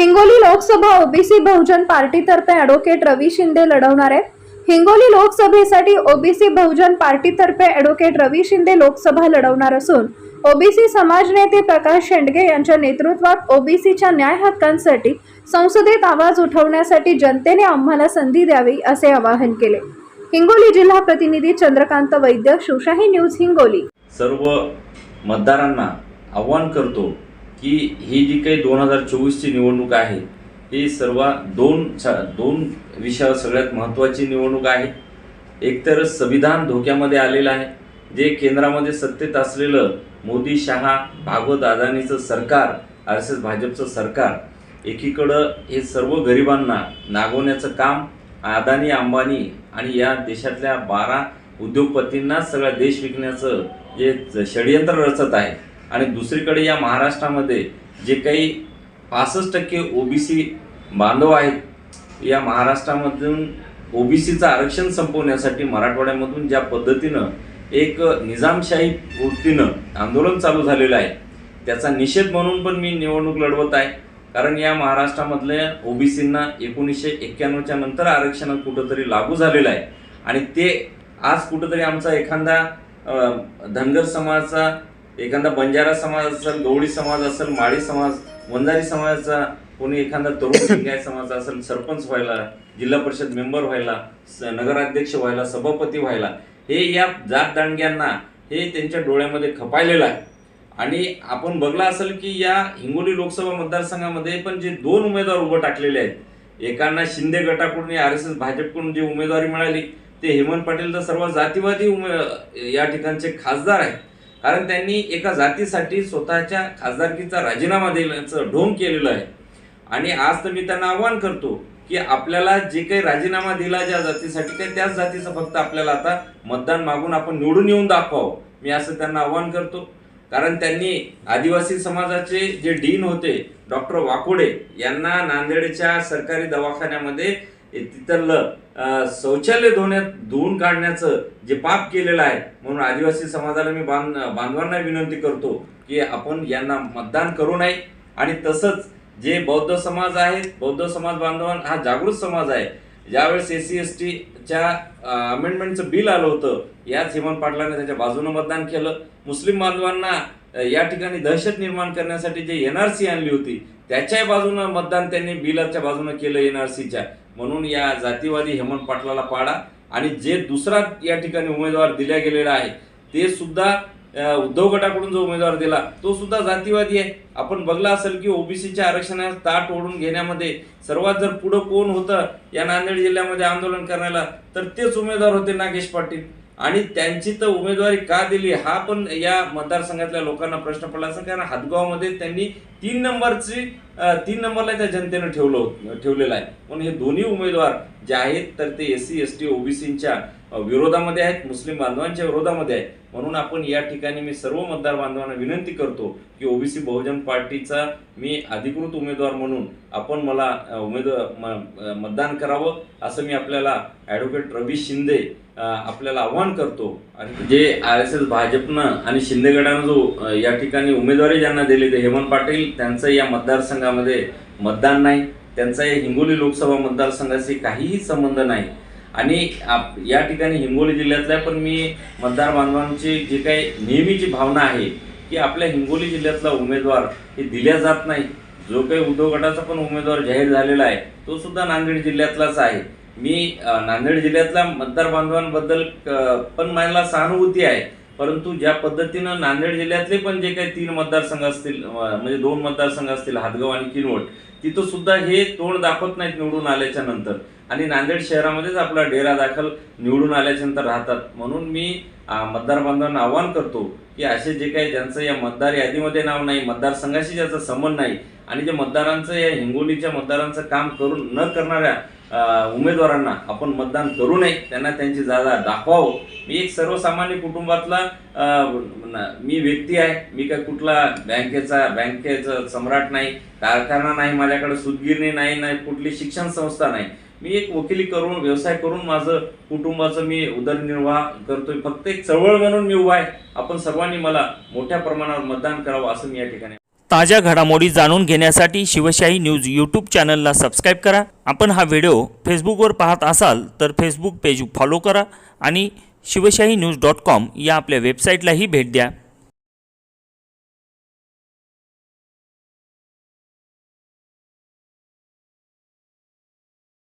Hingoli Lok Sabha OBC Bahujan पार्टीतर्फे advocate Ravi Shinde लढवणार आहेत. हिंगोली लोकसभेसाठी ओबीसी बहुजन पार्टीतर्फे ॲडव्होकेट रवी शिंदे लोकसभा लढवणार असून ओबीसी समाज नेते प्रकाश शेंडगे यांच्या नेतृत्वात ओबीसीच्या न्याय हक्कांसाठी संसदेत आवाज उठवण्यासाठी जनतेने आम्हाला संधी द्यावी असे आवाहन केले. हिंगोली जिल्हा प्रतिनिधी चंद्रकांत वैद्य शिवशाही न्यूज हिंगोली. सर्व मतदारांना आव्हान करतो की ही जी काही दोन हजार चोवीसची निवडणूक आहे ही सर्व दोन दोन विषयावर सगळ्यात महत्त्वाची निवडणूक आहे. एकतर संविधान धोक्यामध्ये आलेलं आहे जे केंद्रामध्ये सत्तेत असलेलं मोदी शहा भागवत अदानीचं सरकार आर एस एस भाजपचं सरकार एकीकडं हे सर्व गरिबांना नागवण्याचं काम अदानी अंबानी आणि या देशातल्या बारा उद्योगपतींना सगळा देश विकण्याचं जे षडयंत्र रचत आहे आणि दुसरीकडे या महाराष्ट्रामध्ये जे काही पासष्ट टक्के ओबीसी बांधव आहेत या महाराष्ट्रामधून ओबीसीचं आरक्षण संपवण्यासाठी मराठवाड्यामधून ज्या पद्धतीनं एक निजामशाही वृत्तीनं आंदोलन चालू झालेलं आहे त्याचा निषेध म्हणून पण मी निवडणूक लढवत आहे. कारण या महाराष्ट्रामधल्या ओबीसींना एकोणीसशे एक्क्याण्णवच्या नंतर आरक्षण कुठंतरी लागू झालेलं आहे. आणि ते आज कुठंतरी आमचा एखादा धनगर समाजाचा एखादा बंजारा समाज असेल गवळी समाज असेल माळी समाज वंजारी समाजाचा कोणी एखादा तरुण लिंगायत समाज असेल सरपंच व्हायला जिल्हा परिषद मेंबर व्हायला नगराध्यक्ष व्हायला सभापती व्हायला हे या जात दांडग्यांना हे त्यांच्या डोळ्यामध्ये खपायलेलं आहे. आणि आपण बघला असेल की या हिंगोली लोकसभा मतदारसंघामध्ये पण जे दोन उमेदवार उभं टाकलेले आहेत एकांना शिंदे गटाकडून आर एस एस भाजपकडून जी उमेदवारी मिळाली ते हेमंत पाटील तर सर्व जातीवादी उमे या ठिकाणचे खासदार आहेत. कारण त्यांनी एका जातीसाठी स्वतःच्या खासदारकीचा राजीनामा देण्याचं ढोंग केलेलं आहे. आणि आज तर मी त्यांना आव्हान करतो की आपल्याला जे काही राजीनामा दिला ज्या जातीसाठी काही त्याच जातीचं फक्त आपल्याला आता मतदान मागून आपण निवडून येऊन दाखवावं. मी असं त्यांना आव्हान करतो. कारण त्यांनी आदिवासी समाजाचे जे डीन होते डॉक्टर वाकोडे यांना नांदेडच्या सरकारी दवाखान्यामध्ये तिथलं शौचालय धुण्यात धुवून काढण्याचं जे पाप केलेलं आहे म्हणून आदिवासी समाजाला मी बांध बांधवांना विनंती करतो की आपण यांना मतदान करू नये. आणि तसंच जे बौद्ध समाज आहेत बौद्ध समाज बांधवां हा जागृत समाज आहे. ज्यावेळेस एस सी एस टीच्या अमेंडमेंटचं बिल आलं होतं याच हेमंत पाटलाने त्याच्या बाजूनं मतदान केलं. मुस्लिम बांधवांना या ठिकाणी दहशत निर्माण करण्यासाठी जे एन आर सी आणली होती त्याच्याही बाजूनं मतदान त्यांनी बिलाच्या बाजूनं केलं एन आर सीच्या म्हणून या जातीवादी हेमंत पाटलाला पाडा. आणि जे दुसरा या ठिकाणी उमेदवार दिल्या गेलेला आहे ते सुद्धा उद्धव गटाकडून जो उमेदवार दिला तो सुद्धा जातीवादी आहे. आपण बघला असेल की ओबीसीच्या आरक्षणात ताट ओढून घेण्यामध्ये सर्वात जर पुढं कोण होतं या नांदेड जिल्ह्यामध्ये आंदोलन करण्याला तर तेच उमेदवार होते नागेश पाटील. आणि त्यांची तर उमेदवारी का दिली? हा पण या मतदारसंघातल्या लोकांना प्रश्न पडला असेल कारण हातगावमध्ये त्यांनी तीन नंबरची तीन नंबरला त्या जनतेनं ठेवलं ठेवलेलं आहे. म्हणून हे दोन्ही उमेदवार जे आहेत तर ते एस सी एस टी ओबीसींच्या विरोधामध्ये आहेत मुस्लिम बांधवांच्या विरोधामध्ये आहेत. म्हणून आपण या ठिकाणी मी सर्व मतदार बांधवांना विनंती करतो की ओबीसी बहुजन पार्टीचा मी अधिकृत उमेदवार म्हणून आपण मला उमेदवार म- मतदान करावं असं मी आपल्याला ॲडव्होकेट रवी शिंदे आपल्याला आव्हान करतो. आणि जे आर एस एस भाजपनं आणि शिंदेगडानं जो या ठिकाणी उमेदवारी ज्यांना दिली ते हेमंत पाटील त्यांचं या मतदारसंघामध्ये मतदान नाही. त्यांचा या हिंगोली लोकसभा मतदारसंघाशी काहीही संबंध नाही. आणि आप- या ठिकाणी हिंगोली जिल्ह्यातल्या पण मी मतदार बांधवांची जी काही नेहमीची भावना आहे की आपल्या हिंगोली जिल्ह्यातला उमेदवार हे दिल्या जात नाही. जो काही उद्धव गटाचा पण उमेदवार जाहीर झालेला आहे तो सुद्धा नांदेड जिल्ह्यातलाच आहे. मी नांदेड जिल्ह्यातल्या मतदार बांधवांबद्दल पण मला सहानुभूती आहे. परंतु ज्या पद्धतीनं नांदेड जिल्ह्यातले पण जे काही तीन मतदारसंघ असतील म्हणजे दोन मतदारसंघ असतील हातगाव आणि किनवट तिथं सुद्धा हे तोंड दाखवत नाहीत निवडून आल्याच्यानंतर. आणि नांदेड शहरामध्येच आपला डेरा दाखल निवडून आल्याच्यानंतर राहतात. म्हणून मी मतदार बांधवांना आव्हान करतो की असे जे काही ज्यांचं या मतदार यादीमध्ये नाव नाही मतदारसंघाशी ज्याचा संबंध नाही आणि जे मतदारांचं या हिंगोलीच्या मतदारांचं काम करून न करणाऱ्या उमेदवारांना आपण मतदान करू नये त्यांना त्यांची जागा दाखवावं. मी एक सर्वसामान्य कुटुंबातला मी व्यक्ती आहे. मी काय कुठला बँकेचा बँकेचं सम्राट नाही कारखाना नाही माझ्याकडे सुदगिरणी नाही नाही कुठली शिक्षण संस्था नाही. मी एक वकिली करून व्यवसाय करून माझं कुटुंबाचं मी उदरनिर्वाह करतोय. फक्त एक चळवळ म्हणून मी उभा आहे. आपण सर्वांनी मला मोठ्या प्रमाणावर मतदान करावं असं मी या ठिकाणी ताज्या घडामोडी जाणून घेण्यासाठी शिवशाही न्यूज यूट्यूब चॅनलला सबस्क्राईब करा. आपण हा व्हिडिओ फेसबुकवर पाहत असाल तर फेसबुक पेज फॉलो करा आणि शिवशाही न्यूज डॉट कॉम या आपल्या वेबसाईटलाही भेट द्या.